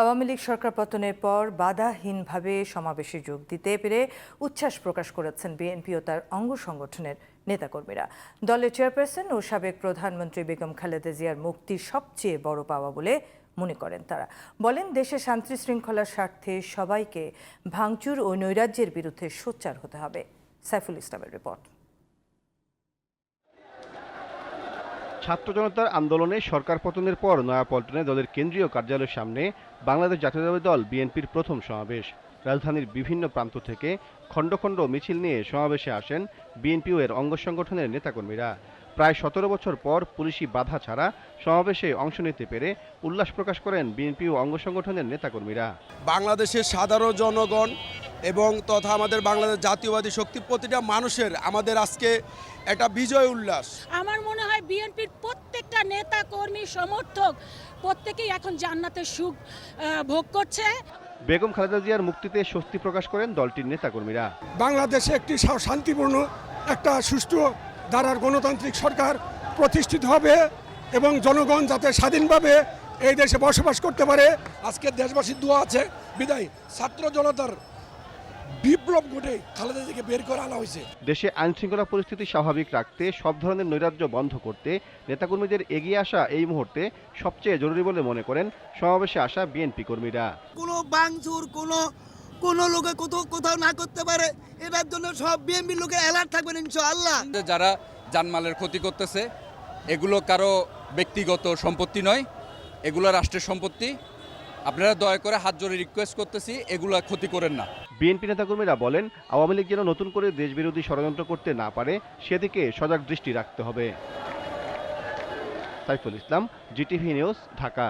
আওয়ামী লীগ সরকার পতনের পর বাধাহীনভাবে সমাবেশে যোগ দিতে পেরে উচ্ছ্বাস প্রকাশ করেছেন বিএনপি ও তার অঙ্গ সংগঠনের নেতাকর্মীরা। দলের চেয়ারপারসন ও সাবেক প্রধানমন্ত্রী বেগম খালেদা জিয়ার মুক্তি সবচেয়ে বড় পাওয়া বলে মনে করেন তারা। বলেন, দেশে শান্তি শৃঙ্খলার স্বার্থে সবাইকে ভাঙচুর ও নৈরাজ্যের বিরুদ্ধে সোচ্চার হতে হবে। সাইফুল ইসলামের রিপোর্ট। ছাত্র জনতার আন্দোলনে সরকার পতনের পর নয়াপল্টনে দলের কেন্দ্রীয় কার্যালয়ের সামনে বাংলাদেশ জাতীয়তাবাদী দল বিএনপির প্রথম সমাবেশ। রাজধানীর বিভিন্ন প্রান্ত থেকে খণ্ড খণ্ড মিছিল নিয়ে সমাবেশে আসেন বিএনপি এর অঙ্গ সংগঠনের নেতাকর্মীরা। প্রায় সতেরো বছর পর পুলিশি বাধা ছাড়া সমাবেশে অংশ নিতে পেরে উল্লাস প্রকাশ করেন বিএনপি ও অঙ্গ সংগঠনের নেতাকর্মীরা। বাংলাদেশের সাধারণ জনগণ এবং তথা আমাদের বাংলাদেশ জাতীয়বাদী শক্তি প্রতিটা মানুষের আমাদের আজকে একটা বিজয় উল্লাস। আমার মনে হয় বিএনপির প্রত্যেকটা নেতা কর্মী সমর্থক প্রত্যেকেই এখন জান্নাতের সুখ ভোগ করছে। বেগম খালেদা জিয়ার মুক্তিতে স্বস্তি প্রকাশ করেন দলটির নেতাকর্মীরা। বাংলাদেশে একটি শান্তিপূর্ণ একটা সুষ্ঠু ধারার গণতান্ত্রিক সরকার প্রতিষ্ঠিত হবে এবং জনগণ যাতে স্বাধীনভাবে এই দেশে বসবাস করতে পারে। আজকে দেশবাসীর দোয়া আছে বিদায়। ছাত্র জনতার বিপ্লব ঘটে খালেদা থেকে বের করে আনা হয়েছে। দেশে আইনশৃঙ্খলা পরিস্থিতি স্বাভাবিক রাখতে সব ধরনের নৈরাজ্য বন্ধ করতে নেতাকর্মীদের এগিয়ে আসা এই মুহূর্তে সবচেয়ে জরুরি বলে মনে করেন সমাবেশে আসা বিএনপি কর্মীরা। কোনো বাংচুর কোনো কোনো লোকে কোথাও কোথাও না করতে পারে। এটার জন্য সব বিএমপি লোকে অ্যালার্ট থাকবেন ইনশাআল্লাহ। যারা জানমালের ক্ষতি করতেছে এগুলো কারও ব্যক্তিগত সম্পত্তি নয় এগুলো রাষ্ট্রের সম্পত্তি। আপনারা দয়া করে হাত জোরে রিকোয়েস্ট করতেছি, এগুলো ক্ষতি করেন না। বিএনপি নেতাকর্মীরা বলেন, আওয়ামী লীগ যেন নতুন করে দেশবিরোধী ষড়যন্ত্র করতে না পারে, সেদিকে সজাগ দৃষ্টি রাখতে হবে। Saiful Islam GTV news Dhaka.